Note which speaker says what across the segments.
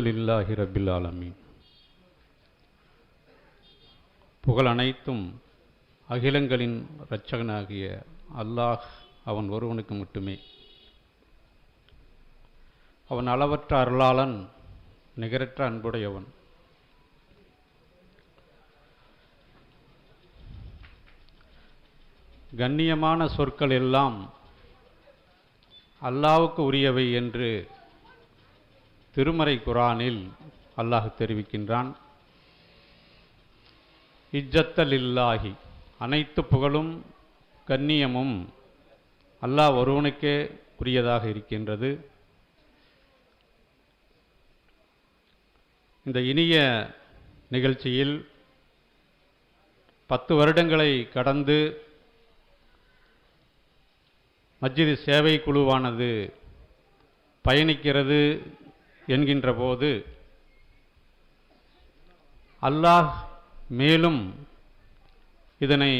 Speaker 1: அல்ஹம்துலில்லாஹி ரபில் ஆலமீன். புகழ் அனைத்தும் அகிலங்களின் இரட்சகனாகிய அல்லாஹ் அவன் ஒருவனுக்கு மட்டுமே. அவன் அளவற்ற அருளாளன் நிகரற்ற அன்புடையவன். கண்ணியமான சொற்கள் எல்லாம் அல்லாவுக்கு உரியவை என்று திருமறை குரானில் அல்லாஹ் தெரிவிக்கின்றான். இஜ்ஜத்தல் இல்லாஹி அனைத்து புகழும் கண்ணியமும் அல்லாஹ் ஒருவனுக்கே உரியதாக இருக்கின்றது. இந்த இனிய நிகழ்ச்சியில் பத்து வருடங்களை கடந்து மஸ்ஜிது சேவை குழுவானது பயணிக்கிறது. என்கின்ற போது அல்லாஹ் மேலும் இதனை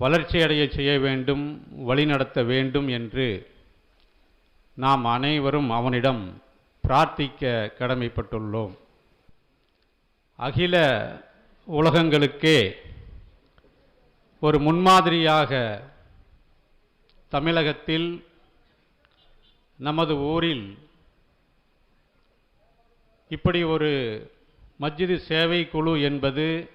Speaker 1: வளர்ச்சியடைய செய்ய வேண்டும் வழிநடத்த வேண்டும் என்று நாம் அனைவரும் அவனிடம் பிரார்த்திக்க கடமைப்பட்டுள்ளோம். அகில உலகங்களுக்கே ஒரு முன்மாதிரியாக தமிழகத்தில் நமது ஊரில் இப்படி ஒரு மஸ்ஜிது சேவை குழு என்பது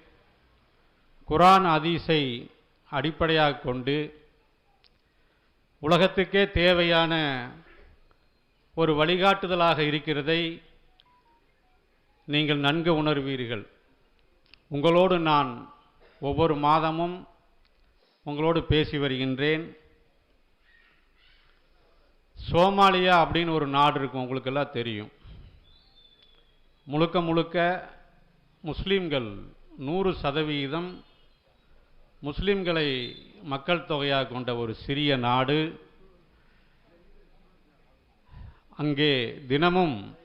Speaker 1: குரான் அதிசை அடிப்படையாக கொண்டு உலகத்துக்கே தேவையான ஒரு வழிகாட்டுதலாக இருக்கிறதை நீங்கள் நன்கு உணர்வீர்கள். உங்களோடு நான் ஒவ்வொரு மாதமும் உங்களோடு பேசி வருகின்றேன். சோமாலியா அப்படின்னு ஒரு நாடு இருக்கும் உங்களுக்கெல்லாம் தெரியும். முழுக்க முழுக்க முஸ்லீம்கள் நூறு சதவீதம் முஸ்லீம்களை மக்கள் தொகையாக கொண்ட ஒரு சிறிய நாடு. அங்கே தினமும்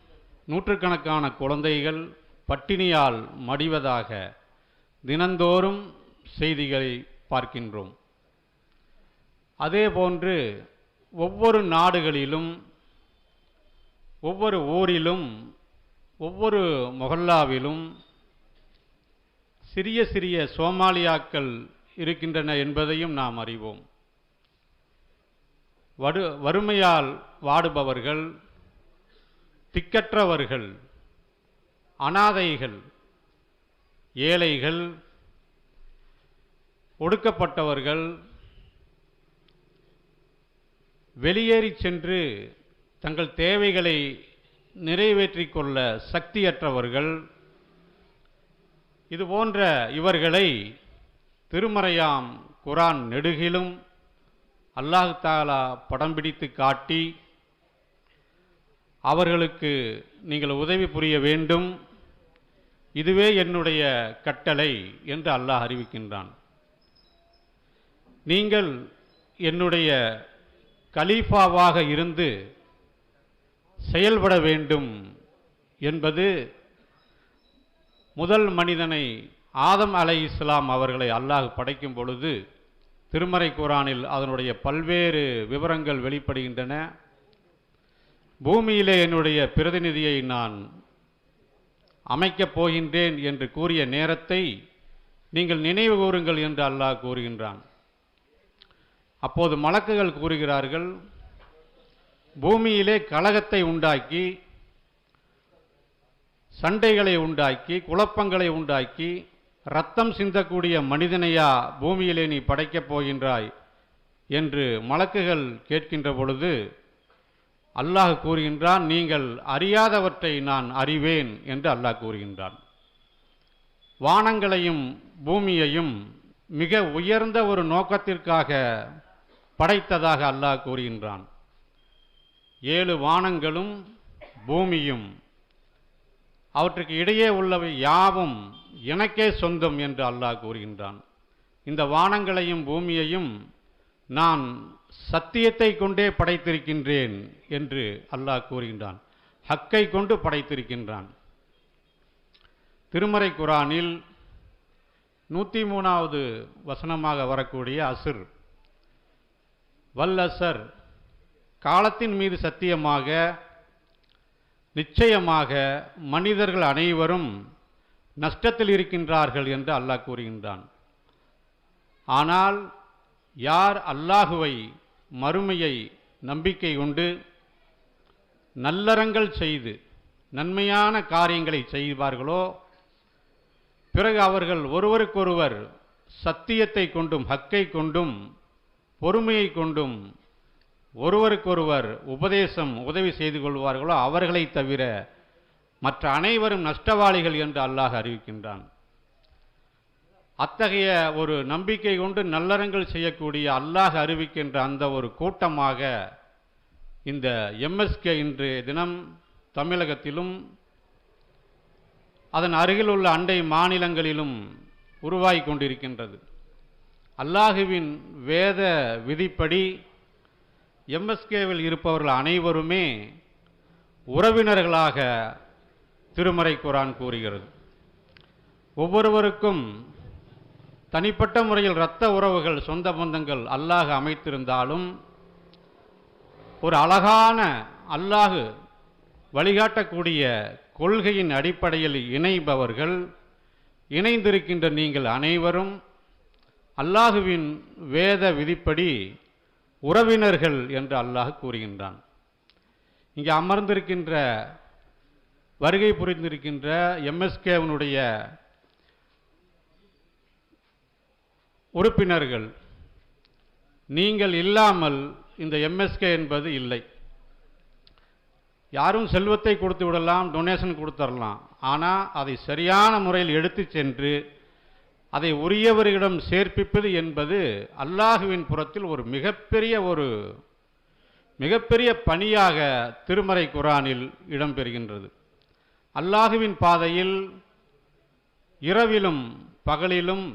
Speaker 1: நூற்றுக்கணக்கான குழந்தைகள் பட்டினியால் மடிவதாக தினந்தோறும் செய்திகளை பார்க்கின்றோம். அதேபோன்று ஒவ்வொரு நாடுகளிலும் ஒவ்வொரு ஊரிலும் ஒவ்வொரு மொஹல்லாவிலும் சிறிய சிறிய சோமாலியாக்கள் இருக்கின்றன என்பதையும் நாம் அறிவோம். வடு வறுமையால் வாடுபவர்கள் திக்கற்றவர்கள் அனாதைகள் ஏழைகள் ஒடுக்கப்பட்டவர்கள் வெளியேறி சென்று தங்கள் தேவைகளை நிறைவேற்றிக் கொள்ள சக்தியற்றவர்கள். இது போன்ற இவர்களை திருமறையாம் குரான் நெடுகிலும் அல்லாஹ் தாலா படம் பிடித்து காட்டி அவர்களுக்கு நீங்கள் உதவி புரிய வேண்டும். இதுவே என்னுடைய கட்டளை என்று அல்லாஹ் அறிவிக்கின்றான். நீங்கள் என்னுடைய கலீஃபாவாக இருந்து செயல்பட வேண்டும் என்பது முதல் மனிதனை ஆதம் அலை இஸ்லாம் அவர்களை அல்லாஹ் படைக்கும் பொழுது திருமறை குரானில் அதனுடைய பல்வேறு விவரங்கள் வெளிப்படுகின்றன. பூமியிலே என்னுடைய பிரதிநிதியை நான் அமைக்கப் போகின்றேன் என்று கூறிய நேரத்தை நீங்கள் நினைவு கூறுங்கள் என்று அல்லாஹ் கூறுகின்றான். அப்போது மலக்குகள் கூறுகிறார்கள் பூமியிலே கலகத்தை உண்டாக்கி சண்டைகளை உண்டாக்கி குழப்பங்களை உண்டாக்கி ரத்தம் சிந்தக்கூடிய மனிதனையா பூமியிலே நீ படைக்கப் போகின்றாய் என்று மலக்குகள் கேட்கின்ற பொழுது அல்லாஹ் கூறுகின்றான் நீங்கள் அறியாதவற்றை நான் அறிவேன் என்று அல்லாஹ் கூறுகின்றான். வானங்களையும் பூமியையும் மிக உயர்ந்த ஒரு நோக்கத்திற்காக படைத்ததாக அல்லாஹ் கூறுகின்றான். ஏழு வானங்களும் பூமியும். அவற்றுக்கு இடையே உள்ளவை யாவும் எனக்கே சொந்தம் என்று அல்லாஹ் கூறுகின்றான். இந்த வானங்களையும் பூமியையும் நான் சத்தியத்தை கொண்டே படைத்திருக்கின்றேன் என்று அல்லாஹ் கூறுகின்றான். ஹக்கை கொண்டு படைத்திருக்கின்றான். திருமறை குரானில் நூற்றி மூணாவது வசனமாக வரக்கூடிய அசுர் வல்லசர் காலத்தின் மீது சத்தியமாக நிச்சயமாக மனிதர்கள் அனைவரும் நஷ்டத்தில் இருக்கின்றார்கள் என்று அல்லாஹ் கூறுகின்றான். ஆனால் யார் அல்லாஹுவை மறுமையை நம்பிக்கை கொண்டு நல்லறங்கள் செய்து நன்மையான காரியங்களை செய்வார்களோ பிறகு அவர்கள் ஒருவருக்கொருவர் சத்தியத்தை கொண்டும் ஹக்கை கொண்டும் பொறுமையை கொண்டும் ஒருவருக்கொருவர் உபதேசம் உதவி செய்து கொள்வார்களோ அவர்களை தவிர மற்ற அனைவரும் நஷ்டவாளிகள் என்று அல்லாஹ் அறிவிக்கின்றான். அத்தகைய ஒரு நம்பிக்கை கொண்டு நல்லறங்கள் செய்யக்கூடிய அல்லாஹ் அறிவிக்கின்ற அந்த ஒரு கூட்டமாக இந்த எம்எஸ்கே இன்று தினம் தமிழகத்திலும் அதன் அருகில் உள்ள அண்டை மாநிலங்களிலும் உருவாகி கொண்டிருக்கின்றது. அல்லாஹுவின் வேத விதிப்படி எம்எஸ்கேவில் இருப்பவர்கள் அனைவருமே உறவினர்களாக திருமறை குரான் கூறுகிறது. ஒவ்வொருவருக்கும் தனிப்பட்ட முறையில் இரத்த உறவுகள் சொந்த பந்தங்கள் அல்லாஹ் அமைத்திருந்தாலும் ஒரு அழகான அல்லாஹு வழிகாட்டக்கூடிய கொள்கையின் அடிப்படையில் இணைபவர்கள் இணைந்திருக்கின்ற நீங்கள் அனைவரும் அல்லாஹுவின் வேத விதிப்படி உறவினர்கள் என்று அல்லாஹ் கூறுகின்றான். இங்கே அமர்ந்திருக்கின்ற வருகை புரிந்திருக்கின்ற எம்எஸ்கேவனுடைய உறுப்பினர்கள் நீங்கள் இல்லாமல் இந்த எம்எஸ்கே என்பது இல்லை. யாரும் செல்வத்தை கொடுத்து விடலாம் டொனேஷன் கொடுத்துடலாம் ஆனால் அதை சரியான முறையில் எடுத்து சென்று அதை உரியவர்களிடம் சேர்ப்பிப்பது என்பது அல்லாஹுவின் புறத்தில் ஒரு மிகப்பெரிய ஒரு மிகப்பெரிய பணியாக திருமறை குரானில் இடம்பெறுகின்றது. அல்லாஹுவின் பாதையில் இரவிலும் பகலிலும்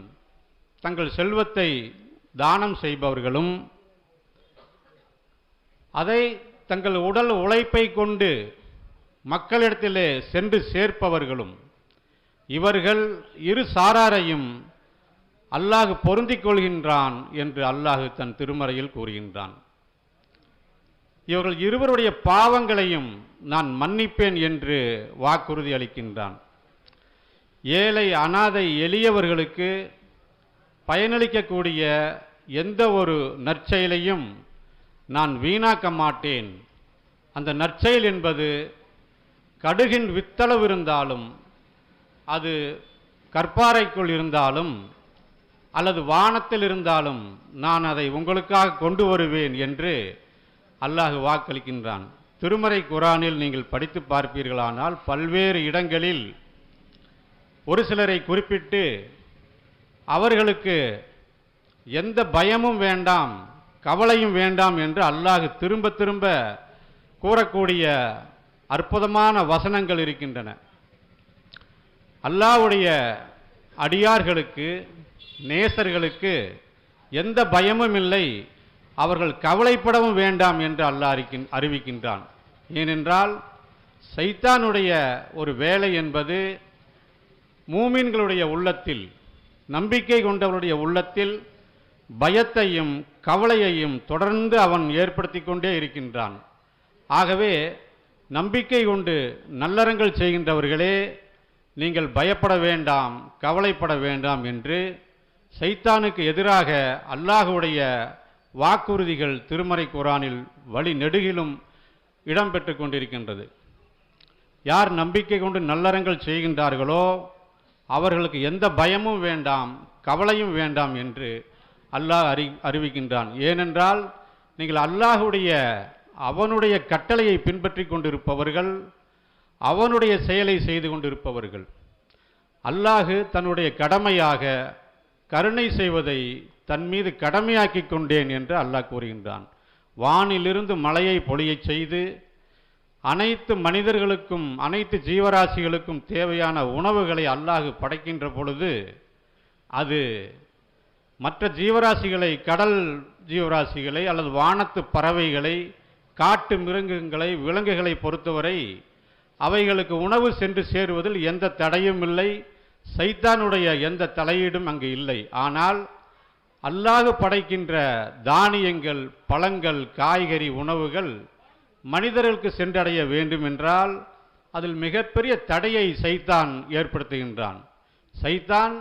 Speaker 1: தங்கள் செல்வத்தை தானம் செய்பவர்களும் அதை தங்கள் உடல் உழைப்பை கொண்டு மக்களிடத்திலே சென்று சேர்ப்பவர்களும் இவர்கள் இரு சாராரையும் அல்லாஹ் பொருந்திக் கொள்கின்றான் என்று அல்லாஹு தன் திருமறையில் கூறுகின்றான். இவர்கள் இருவருடைய பாவங்களையும் நான் மன்னிப்பேன் என்று வாக்குறுதி அளிக்கின்றான். ஏழை அனாதை எளியவர்களுக்கு பயனளிக்கக்கூடிய எந்த ஒரு நற்செயலையும் நான் வீணாக்க மாட்டேன். அந்த நற்செயல் என்பது கடுகின் வித்தளவு இருந்தாலும் அது கற்பாறைக்குள் இருந்தாலும் அல்லது வானத்தில் இருந்தாலும் நான் அதை உங்களுக்காக கொண்டு வருவேன் என்று அல்லாஹ் வாக்களிக்கின்றான். திருமறை குரானில் நீங்கள் படித்து பார்ப்பீர்களானால் பல்வேறு இடங்களில் ஒரு சிலரை குறிப்பிட்டு அவர்களுக்கு எந்த பயமும் வேண்டாம் கவலையும் வேண்டாம் என்று அல்லாஹ் திரும்ப திரும்ப கூறக்கூடிய அற்புதமான வசனங்கள் இருக்கின்றன. அல்லாஹ்வுடைய அடியார்களுக்கு நேசர்களுக்கு எந்த பயமும் இல்லை. அவர்கள் கவலைப்படவும் வேண்டாம் என்று அல்லாஹ் அறிக்கின் அறிவிக்கின்றான். ஏனென்றால் சைத்தானுடைய ஒரு வேலை என்பது மூமின்களுடைய உள்ளத்தில் நம்பிக்கை கொண்டவருடைய உள்ளத்தில் பயத்தையும் கவலையையும் தொடர்ந்து அவன் ஏற்படுத்தி கொண்டே இருக்கின்றான். ஆகவே நம்பிக்கை கொண்டு நல்லறங்கள் செய்கின்றவர்களே நீங்கள் பயப்பட வேண்டாம் கவலைப்பட வேண்டாம் என்று சைத்தானுக்கு எதிராக அல்லாஹுடைய வாக்குறுதிகள் திருமறை குரானில் வழி நெடுகிலும் இடம்பெற்று கொண்டிருக்கின்றது. யார் நம்பிக்கை கொண்டு நல்லறங்கள் செய்கின்றார்களோ அவர்களுக்கு எந்த பயமும் வேண்டாம் கவலையும் வேண்டாம் என்று அல்லாஹ் அறி அறிவிக்கின்றான். ஏனென்றால் நீங்கள் அல்லாஹுடைய அவனுடைய கட்டளையை பின்பற்றி கொண்டிருப்பவர்கள் அவனுடைய செயலை செய்து கொண்டிருப்பவர்கள். அல்லாஹு தன்னுடைய கடமையாக கருணை செய்வதை தன் மீது கடமையாக்கிக் கொண்டேன் என்று அல்லாஹ் கூறுகின்றான். வானிலிருந்து மழையை பொழியச் செய்து அனைத்து மனிதர்களுக்கும் அனைத்து ஜீவராசிகளுக்கும் தேவையான உணவுகளை அல்லாஹு படைக்கின்ற பொழுது அது மற்ற ஜீவராசிகளை கடல் ஜீவராசிகளை அல்லது வானத்து பறவைகளை காட்டு மிருகங்களை விலங்குகளை பொறுத்தவரை அவைகளுக்கு உணவு சென்று சேருவதில் எந்த தடையும் இல்லை. சைத்தானுடைய எந்த தலையீடும் அங்கு இல்லை. ஆனால் அல்லாஹ் படைக்கின்ற தானியங்கள் பழங்கள் காய்கறி உணவுகள் மனிதர்களுக்கு சென்றடைய வேண்டும் என்றால் அதில் மிகப்பெரிய தடையை சைத்தான் ஏற்படுத்துகின்றான். சைத்தான்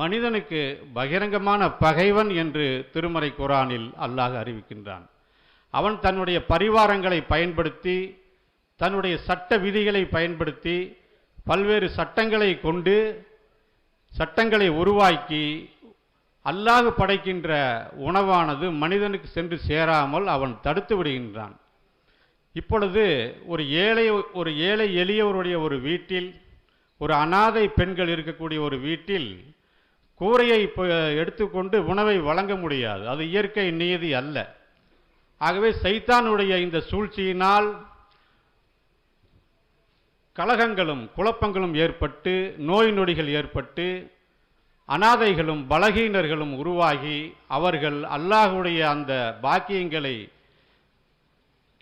Speaker 1: மனிதனுக்கு பகிரங்கமான பகைவன் என்று திருமறை குரானில் அல்லாஹ் அறிவிக்கின்றான். அவன் தன்னுடைய பரிவாரங்களை பயன்படுத்தி தன்னுடைய சட்ட விதிகளை பயன்படுத்தி பல்வேறு சட்டங்களை கொண்டு சட்டங்களை உருவாக்கி அல்லாஹ் படைக்கின்ற உணவானது மனிதனுக்கு சென்று சேராமல் அவன் தடுத்து விடுகின்றான். இப்பொழுது ஒரு ஏழை ஒரு ஏழை எளியவருடைய ஒரு வீட்டில் ஒரு அனாதை பெண்கள் இருக்கக்கூடிய ஒரு வீட்டில் கூரையை இப்போ எடுத்துக்கொண்டு உணவை வழங்க முடியாது. அது இயற்கை நியதி அல்ல. ஆகவே சைத்தானுடைய இந்த சூழ்ச்சியினால் கலகங்களும் குழப்பங்களும் ஏற்பட்டு நோய் நொடிகள் ஏற்பட்டு அனாதைகளும் பலகீனர்களும் உருவாகி அவர்கள் அல்லாஹுடைய அந்த பாக்கியங்களை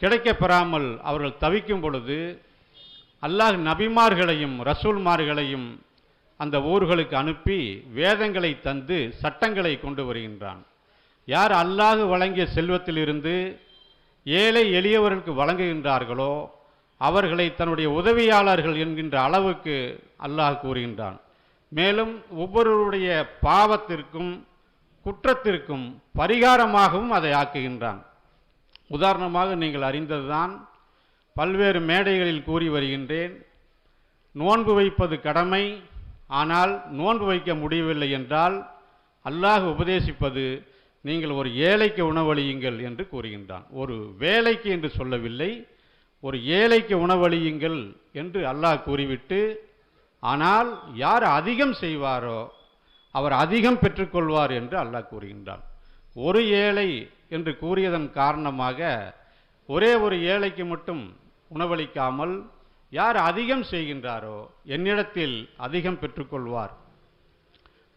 Speaker 1: கிடைக்கப் பெறாமல் அவர்கள் தவிக்கும் பொழுது அல்லாஹ் நபிமார்களையும் ரசூல்மார்களையும் அந்த ஊர்களுக்கு அனுப்பி வேதங்களை தந்து சட்டங்களை கொண்டு வருகின்றான். யார் அல்லாஹ் வழங்கிய செல்வத்திலிருந்து ஏழை எளியவர்களுக்கு வழங்குகின்றார்களோ அவர்களை தன்னுடைய உதவியாளர்கள் என்கின்ற அளவுக்கு அல்லாஹ் கூறுகின்றான். மேலும் ஒவ்வொருவருடைய பாவத்திற்கும் குற்றத்திற்கும் பரிகாரமாகவும் அதை ஆக்குகின்றான். உதாரணமாக நீங்கள் அறிந்ததுதான் பல்வேறு மேடைகளில் கூறி வருகின்றேன். நோன்பு வைப்பது கடமை ஆனால் நோன்பு வைக்க முடியவில்லை என்றால் அல்லாஹ் உபதேசிப்பது நீங்கள் ஒரு ஏழைக்கு உணவளியுங்கள் என்று கூறுகின்றான். ஒரு வேலைக்கு என்று சொல்லவில்லை ஒரு ஏழைக்கு உணவளியுங்கள் என்று அல்லாஹ் கூறிவிட்டு ஆனால் யார் அதிகம் செய்வாரோ அவர் அதிகம் பெற்றுக்கொள்வார் என்று அல்லாஹ் கூறுகின்றான். ஒரு ஏழை என்று கூறியதன் காரணமாக ஒரே ஒரு ஏழைக்கு மட்டும் உணவளிக்காமல் யார் அதிகம் செய்கின்றாரோ என்னிடத்தில் அதிகம் பெற்றுக்கொள்வார்.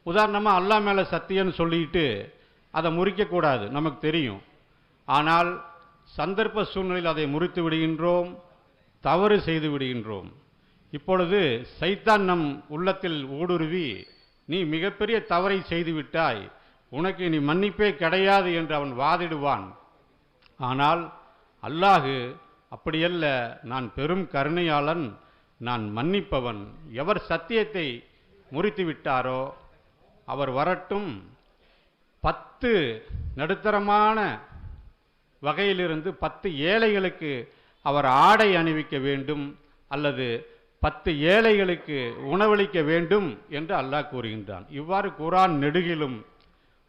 Speaker 1: உதாரணமாக அல்லாஹ் மேலே சத்தியம்னு சொல்லிட்டு அதை முறிக்கக்கூடாது நமக்கு தெரியும். ஆனால் சந்தர்ப்ப சூழ்நிலையில் அதை முறித்து விடுகின்றோம் தவறு செய்து விடுகின்றோம். இப்பொழுது சைத்தான் நம் உள்ளத்தில் ஊடுருவி நீ மிகப்பெரிய தவறை செய்துவிட்டாய் உனக்கு நீ மன்னிப்பே கிடையாது என்று அவன் வாதிடுவான். ஆனால் அல்லாஹு அப்படியல்ல நான் பெரும் கருணையாளன் நான் மன்னிப்பவன். எவர் சத்தியத்தை முறித்து விட்டாரோ அவர் வரட்டும். பத்து நடுத்தரமான வகையிலிருந்து பத்து ஏழைகளுக்கு அவர் ஆடை அணிவிக்க வேண்டும் அல்லது பத்து ஏழைகளுக்கு உணவளிக்க வேண்டும் என்று அல்லாஹ் கூறுகின்றான். இவ்வாறு குரான் நெடுகிலும்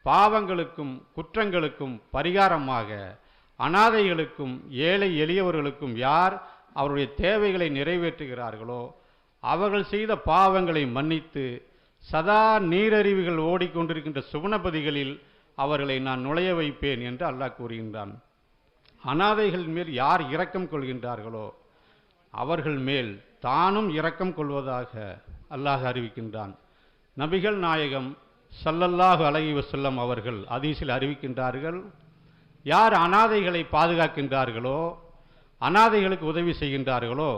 Speaker 1: பாவங்களுக்கும் குற்றங்களுக்கும் பரிகாரமாக அனாதைகளுக்கும் ஏழை எளியவர்களுக்கும் யார் அவருடைய தேவைகளை நிறைவேற்றுகிறார்களோ அவர்கள் செய்த பாவங்களை மன்னித்து சதா நீரறிவுகள் ஓடிக்கொண்டிருக்கின்ற சுவனபதிகளில் அவர்களை நான் நுழைய வைப்பேன் என்று அல்லாஹ் கூறுகின்றான். அனாதைகள் மேல் யார் இரக்கம் கொள்கின்றார்களோ அவர்கள் மேல் தானும் இரக்கம் கொள்வதாக அல்லாஹ் அறிவிக்கின்றான். நபிகள் நாயகம் சல்லல்லாஹு அலைஹி வசல்லம் அவர்கள் அதீசில் அறிவிக்கின்றார்கள் யார் அனாதைகளை பாதுகாக்கின்றார்களோ அனாதைகளுக்கு உதவி செய்கின்றார்களோ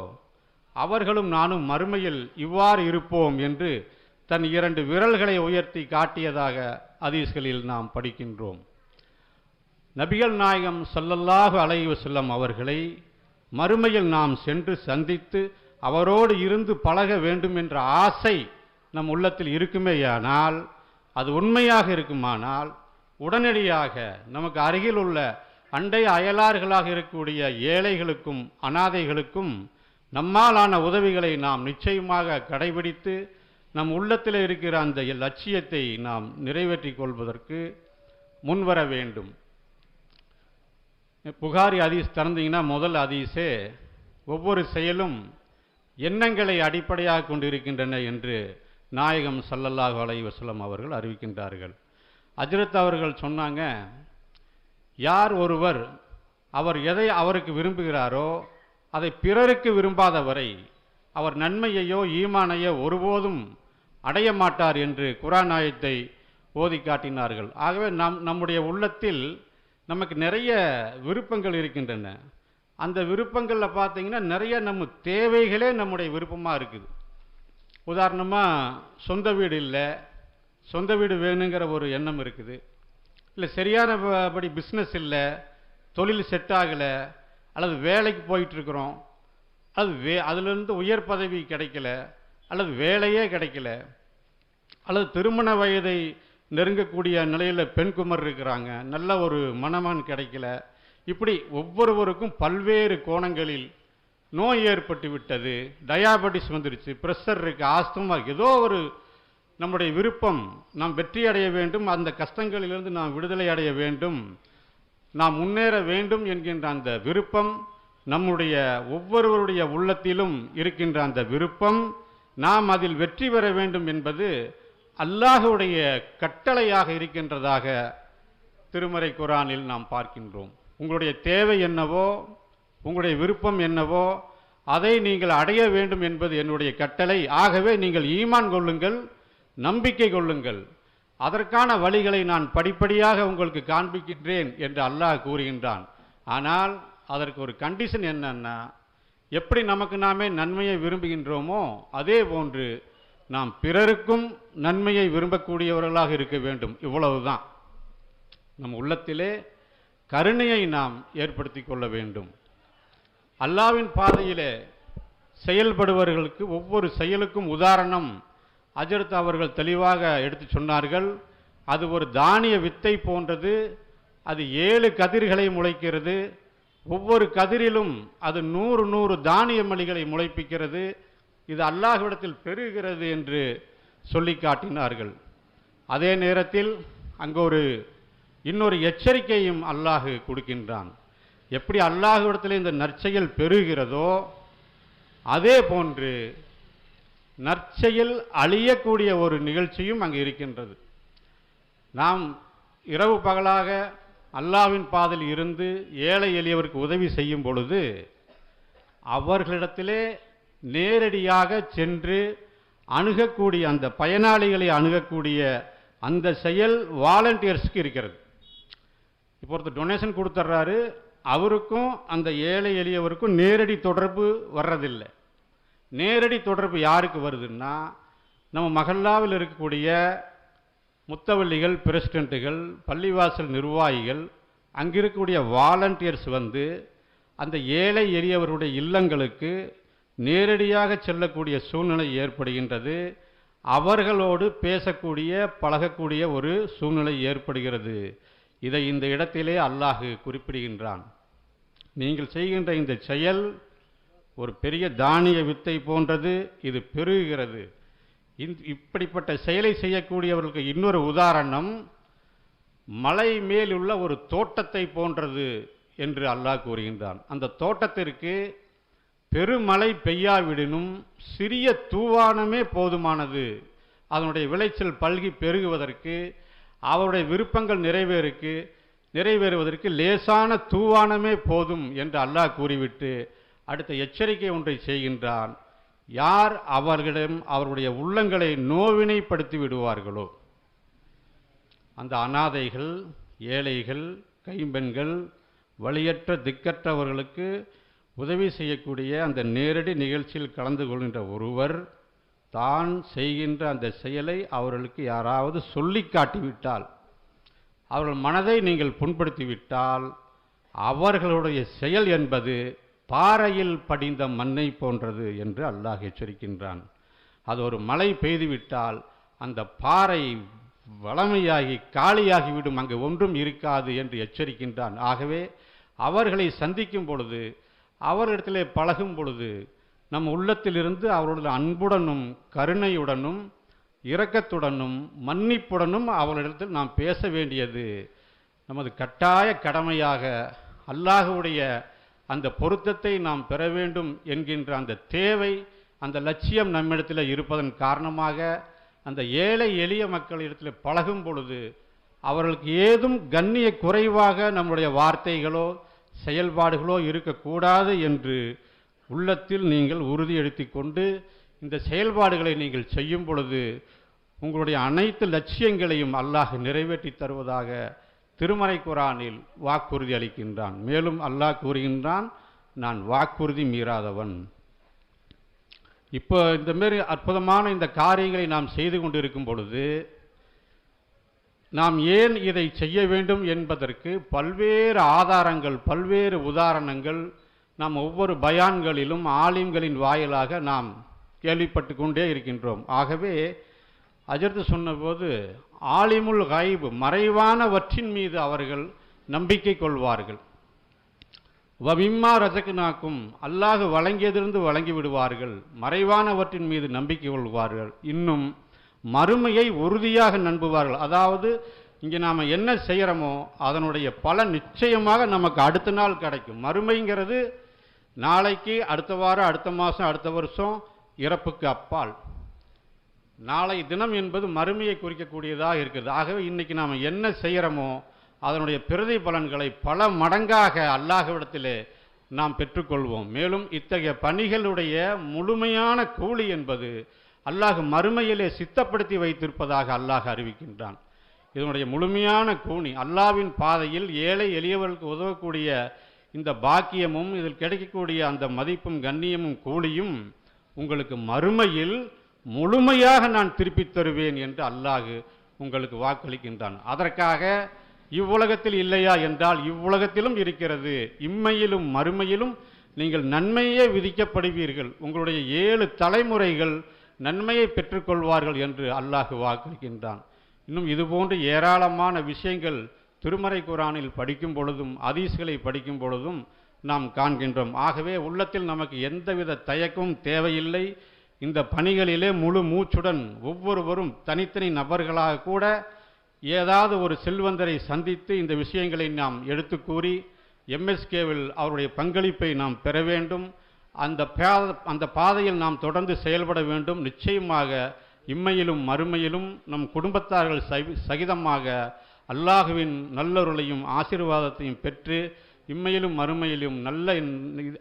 Speaker 1: அவர்களும் நானும் மறுமையில் இவ்வாறு இருப்போம் என்று தன் இரண்டு விரல்களை உயர்த்தி காட்டியதாக அதீஸ்களில் நாம் படிக்கின்றோம். நபிகள் நாயகம் ஸல்லல்லாஹு அலைவு செல்லம் அவர்களை மறுமையில் நாம் சென்று சந்தித்து அவரோடு இருந்து பழக வேண்டும் என்ற ஆசை நம் உள்ளத்தில் இருக்குமேயானால் அது உண்மையாக இருக்குமானால் உடனடியாக நமக்கு அருகில் உள்ள அண்டை அயலார்களாக இருக்கக்கூடிய ஏழைகளுக்கும் அனாதைகளுக்கும் நம்மாலான உதவிகளை நாம் நிச்சயமாக கடைபிடித்து நம் உள்ளத்தில் இருக்கிற அந்த லட்சியத்தை நாம் நிறைவேற்றிக் கொள்வதற்கு முன்வர வேண்டும். புகாரி அதீஸ் திறந்தீங்கன்னா முதல் அதீஸே ஒவ்வொரு செயலும் எண்ணங்களை அடிப்படையாக கொண்டிருக்கின்றன என்று நாயகம் சல்லல்லாஹ் அலை வசலம் அவர்கள் அறிவிக்கின்றார்கள். அஜ்ரத் அவர்கள் சொன்னாங்க யார் ஒருவர் அவர் எதை அவருக்கு விரும்புகிறாரோ அதை பிறருக்கு விரும்பாத வரை அவர் நன்மையையோ ஈமானையோ ஒருபோதும் அடைய மாட்டார் என்று குரான் ஆயத்தை ஓதி காட்டினார்கள். ஆகவே நம் நம்முடைய உள்ளத்தில் நமக்கு நிறைய விருப்பங்கள் இருக்கின்றன. அந்த விருப்பங்களில் பார்த்தீங்கன்னா நிறைய நம்ம தேவைகளே நம்முடைய விருப்பமாக இருக்குது. உதாரணமாக சொந்த வீடு இல்லை. சொந்த வீடு வேணுங்கிற ஒரு எண்ணம் இருக்குது. இல்லை சரியான படி பிஸ்னஸ் இல்லை. தொழில் செட் ஆகலை. அல்லது வேலைக்கு போயிட்டுருக்குறோம். அது வே அதுலேருந்து உயர் பதவி கிடைக்கல. அல்லது வேலையே கிடைக்கல. அல்லது திருமண வயதை நெருங்கக்கூடிய நிலையில் பெண்குமர் இருக்கிறாங்க. நல்ல ஒரு மனமான் கிடைக்கல. இப்படி ஒவ்வொருவருக்கும் பல்வேறு கோணங்களில் நோய் ஏற்பட்டு விட்டது. டயாபெட்டிஸ் வந்துருச்சு ப்ரெஷர் இருக்கு ஆஸ்துமா ஏதோ ஒரு நம்முடைய விருப்பம் நாம் வெற்றி அடைய வேண்டும் அந்த கஷ்டங்களிலிருந்து நாம் விடுதலை அடைய வேண்டும் நாம் முன்னேற வேண்டும் என்கின்ற அந்த விருப்பம் நம்முடைய ஒவ்வொருவருடைய உள்ளத்திலும் இருக்கின்ற அந்த விருப்பம் நாம் அதில் வெற்றி பெற வேண்டும் என்பது அல்லாஹுடைய கட்டளையாக இருக்கின்றதாக திருமறை குரானில் நாம் பார்க்கின்றோம். உங்களுடைய தேவை என்னவோ உங்களுடைய விருப்பம் என்னவோ அதை நீங்கள் அடைய வேண்டும் என்பது என்னுடைய கட்டளை. ஆகவே நீங்கள் ஈமான் கொள்ளுங்கள் நம்பிக்கை கொள்ளுங்கள். அதற்கான வழிகளை நான் படிப்படியாக உங்களுக்கு காண்பிக்கின்றேன் என்று அல்லாஹ் கூறுகின்றான். ஆனால் அதற்கு ஒரு கண்டிஷன் என்னன்னா எப்படி நமக்கு நாமே நன்மையை விரும்புகின்றோமோ அதே போன்று நாம் பிறருக்கும் நன்மையை விரும்பக்கூடியவர்களாக இருக்க வேண்டும். இவ்வளவுதான். நம் உள்ளத்திலே கருணையை நாம் ஏற்படுத்தி கொள்ள வேண்டும். அல்லாவின் பாதையிலே செயல்படுவர்களுக்கு ஒவ்வொரு செயலுக்கும் உதாரணம் அஜரத் அவர்கள் தெளிவாக எடுத்து சொன்னார்கள். அது ஒரு தானிய வித்தை போன்றது. அது ஏழு கதிர்களை முளைக்கிறது. ஒவ்வொரு கதிரிலும் அது நூறு நூறு தானிய மலிகளை முளைப்பிக்கிறது. இது அல்லாஹ்விடத்தில் பெருகிறது என்று சொல்லி காட்டினார்கள். அதே நேரத்தில் அங்கு ஒரு இன்னொரு எச்சரிக்கையும் அல்லாஹ் கொடுக்கின்றான். எப்படி அல்லாஹுவிடத்தில் இந்த நற்செயல் பெறுகிறதோ அதே போன்று நற்செயல் அழியக்கூடிய ஒரு நிகழ்ச்சியும் அங்கு இருக்கின்றது. நாம் இரவு பகலாக அல்லாவின் பாதையில் இருந்து ஏழை எளியவருக்கு உதவி செய்யும் பொழுது அவர்களிடத்திலே நேரடியாக சென்று அணுகக்கூடிய அந்த பயனாளிகளை அணுகக்கூடிய அந்த செயல் வாலண்டியர்ஸ்க்கு இருக்கிறது. இப்போ ஒருத்தர் டொனேஷன் கொடுத்துட்றாரு அவருக்கும் அந்த ஏழை எளியவருக்கும் நேரடி தொடர்பு வர்றதில்லை. நேரடி தொடர்பு யாருக்கு வருதுன்னா நம்ம மகல்லாவில் இருக்கக்கூடிய முத்தவள்ளிகள் பிரசிடெண்ட்டுகள் பள்ளிவாசல் நிர்வாகிகள் அங்கே இருக்கக்கூடிய வாலண்டியர்ஸ் வந்து அந்த ஏழை எளியவருடைய இல்லங்களுக்கு நேரடியாக செல்லக்கூடிய சூழ்நிலை ஏற்படுகின்றது. அவர்களோடு பேசக்கூடிய பழகக்கூடிய ஒரு சூழ்நிலை ஏற்படுகிறது. இதை இந்த இடத்திலே அல்லாஹ் குறிப்பிடுகின்றான். நீங்கள் செய்கின்ற இந்த செயல் ஒரு பெரிய தானிய வித்தை போன்றது இது பெருகுகிறது. இப்படிப்பட்ட செயலை செய்யக்கூடியவர்களுக்கு இன்னொரு உதாரணம் மலை மேலுள்ள ஒரு தோட்டத்தை போன்றது என்று அல்லாஹ் கூறுகின்றான். அந்த தோட்டத்திற்கு பெருமழை பெய்யாவிடினும் சிறிய தூவானமே போதுமானது. அதனுடைய விளைச்சல் பல்கி பெருகுவதற்கு அவருடைய விருப்பங்கள் நிறைவேறுக்கு நிறைவேறுவதற்கு லேசான தூவானமே போதும் என்று அல்லாஹ் கூறிவிட்டு அடுத்த எச்சரிக்கை ஒன்றை செய்கின்றான். யார் அவர்களிடம் அவருடைய உள்ளங்களை நோவினைப்படுத்தி விடுவார்களோ? அந்த அனாதைகள் ஏழைகள் கைம்பெண்கள் வழியற்ற திக்கற்றவர்களுக்கு உதவி செய்யக்கூடிய அந்த நேரடி நிகழ்ச்சியில் கலந்து கொள்கின்ற ஒருவர் தான் செய்கின்ற அந்த செயலை அவர்களுக்கு யாராவது சொல்லி காட்டிவிட்டால் அவர்கள் மனதை நீங்கள் புண்படுத்திவிட்டால் அவர்களுடைய செயல் என்பது பாறையில் படிந்த மண்ணை போன்றது என்று அல்லாஹ் எச்சரிக்கின்றான். அது ஒரு மழை பெய்துவிட்டால் அந்த பாறை வளமையாகி காலியாகிவிடும் அங்கு ஒன்றும் இருக்காது என்று எச்சரிக்கின்றான். ஆகவே அவர்களை சந்திக்கும் பொழுது அவர்களிடத்திலே பழகும் பொழுது நம் உள்ளத்திலிருந்து அவர்களுடைய அன்புடனும் கருணையுடனும் இரக்கத்துடனும் மன்னிப்புடனும் அவர்களிடத்தில் நாம் பேச வேண்டியது நமது கட்டாய கடமையாக அல்லாஹுடைய அந்த பொருத்தத்தை நாம் பெற வேண்டும் என்கின்ற அந்த தேவை அந்த லட்சியம் நம்மிடத்தில் இருப்பதன் காரணமாக அந்த ஏழை எளிய மக்களிடத்தில் பழகும் பொழுது அவர்களுக்கு ஏதும் கண்ணிய குறைவாக நம்முடைய வார்த்தைகளோ செயல்பாடுகளோ இருக்கக்கூடாது என்று உள்ளத்தில் நீங்கள் உறுதி கொண்டு இந்த செயல்பாடுகளை நீங்கள் செய்யும் பொழுது உங்களுடைய அனைத்து லட்சியங்களையும் அல்லாஹ் நிறைவேற்றி தருவதாக திருமறை குரானில் வாக்குறுதி அளிக்கின்றான். மேலும் அல்லாஹ் கூறுகின்றான் நான் வாக்குறுதி மீறாதவன். இப்போ இந்தமாரி அற்புதமான இந்த காரியங்களை நாம் செய்து கொண்டிருக்கும் பொழுது நாம் ஏன் இதை செய்ய வேண்டும் என்பதற்கு பல்வேறு ஆதாரங்கள் பல்வேறு உதாரணங்கள் நாம் ஒவ்வொரு பயான்களிலும் ஆலிம்களின் வாயிலாக நாம் கேள்விப்பட்டு கொண்டே இருக்கின்றோம். ஆகவே அஜர்த்து சொன்னபோது ஆலிமுல் கைபு மறைவானவற்றின் மீது அவர்கள் நம்பிக்கை கொள்வார்கள். வவிம்மா ரஜகுனாக்கும் அல்லாஹ் வழங்கியதிலிருந்து வழங்கி விடுவார்கள் மறைவானவற்றின் மீது நம்பிக்கை கொள்வார்கள். இன்னும் மறுமையை உறுதியாக நம்புவார்கள். அதாவது இங்கே நாம் என்ன செய்கிறோமோ அதனுடைய பலன் நிச்சயமாக நமக்கு அடுத்த நாள் கிடைக்கும். மறுமைங்கிறது நாளைக்கு அடுத்த வாரம் அடுத்த மாதம் அடுத்த வருஷம் இறப்புக்கு அப்பால். நாளை தினம் என்பது மறுமையை குறிக்கக்கூடியதாக இருக்குது. ஆகவே இன்னைக்கு நாம் என்ன செய்கிறோமோ அதனுடைய பிரதி பலன்களை பல மடங்காக அல்லாஹவிடத்திலே நாம் பெற்றுக்கொள்வோம். மேலும் இத்தகைய பணிகளுடைய முழுமையான கூலி என்பது அல்லாஹ் மறுமையிலே சித்தப்படுத்தி வைத்திருப்பதாக அல்லாஹ் அறிவிக்கின்றான். இதனுடைய முழுமையான கூணி அல்லாவின் பாதையில் ஏழை எளியவர்களுக்கு உதவக்கூடிய இந்த பாக்கியமும் இதில் கிடைக்கக்கூடிய அந்த மதிப்பும் கண்ணியமும் கூலியும் உங்களுக்கு மறுமையில் முழுமையாக நான் திருப்பித் தருவேன் என்று அல்லாஹ் உங்களுக்கு வாக்களிக்கின்றான். அதற்காக இவ்வுலகத்தில் இல்லையா என்றால் இவ்வுலகத்திலும் இருக்கிறது. இம்மையிலும் மறுமையிலும் நீங்கள் நன்மையே விதிக்கப்படுவீர்கள். உங்களுடைய ஏழு தலைமுறைகள் நன்மையை பெற்றுக்கொள்வார்கள் என்று அல்லாஹ் வாக்களிக்கின்றான். இன்னும் இதுபோன்று ஏராளமான விஷயங்கள் திருமறை குரானில் படிக்கும் பொழுதும் அதீஸ்களை படிக்கும் பொழுதும் நாம் காண்கின்றோம். ஆகவே உள்ளத்தில் நமக்கு எந்தவித தயக்கமும் தேவையில்லை. இந்த பணிகளிலே முழு மூச்சுடன் ஒவ்வொருவரும் தனித்தனி நபர்களாக கூட ஏதாவது ஒரு செல்வந்தரை சந்தித்து இந்த விஷயங்களை நாம் எடுத்து கூறி எம்எஸ்கேவில் அவருடைய பங்களிப்பை நாம் பெற வேண்டும். அந்த அந்த பாதையில் நாம் தொடர்ந்து செயல்பட வேண்டும். நிச்சயமாக இம்மையிலும் மறுமையிலும் நம் குடும்பத்தார்கள் சவி- சகிதமாக அல்லாஹுவின் நல்லொருளையும் ஆசீர்வாதத்தையும் பெற்று இம்மையிலும் மறுமையிலும் நல்ல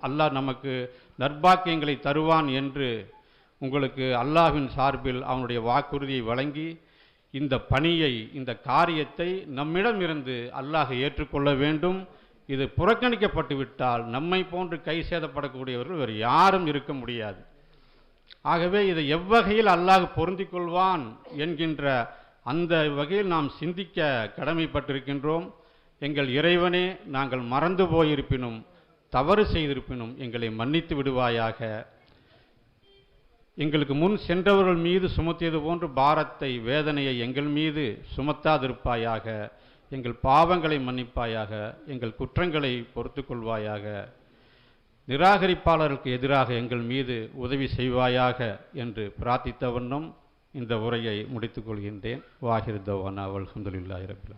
Speaker 1: அல்லாஹ் நமக்கு நற்பாக்கியங்களை தருவான் என்று உங்களுக்கு அல்லாஹின் சார்பில் அவனுடைய வாக்குறுதியை வழங்கி இந்த பணியை இந்த காரியத்தை நம்மிடமிருந்து அல்லாஹ் ஏற்றுக்கொள்ள வேண்டும். இது புறக்கணிக்கப்பட்டு விட்டால் நம்மை போன்று கை சேதப்படக்கூடியவர்கள் வேறு யாரும் இருக்க முடியாது. ஆகவே இதை எவ்வகையில் அல்லாஹ் பொருந்திக் கொள்வான் என்கின்ற அந்த வகையில் நாம் சிந்திக்க கடமைப்பட்டிருக்கின்றோம். எங்கள் இறைவனே நாங்கள் மறந்து போயிருப்பினும் தவறு செய்திருப்பினும் எங்களை மன்னித்து விடுவாயாக. எங்களுக்கு முன் சென்றவர்கள் மீது சுமத்தியது போன்று பாரத்தை வேதனையை எங்கள் மீது சுமத்தாதிருப்பாயாக. எங்கள் பாவங்களை மன்னிப்பாயாக எங்கள் குற்றங்களை பொறுத்து கொள்வாயாக நிராகரிப்பாளருக்கு எதிராக எங்கள் மீது உதவி செய்வாயாக என்று பிரார்த்தித்த வண்ணம் இந்த உரையை முடித்துக் கொள்கின்றேன். வாஹிர் தவானா அல்ஹம்துலில்லாஹி ரபில்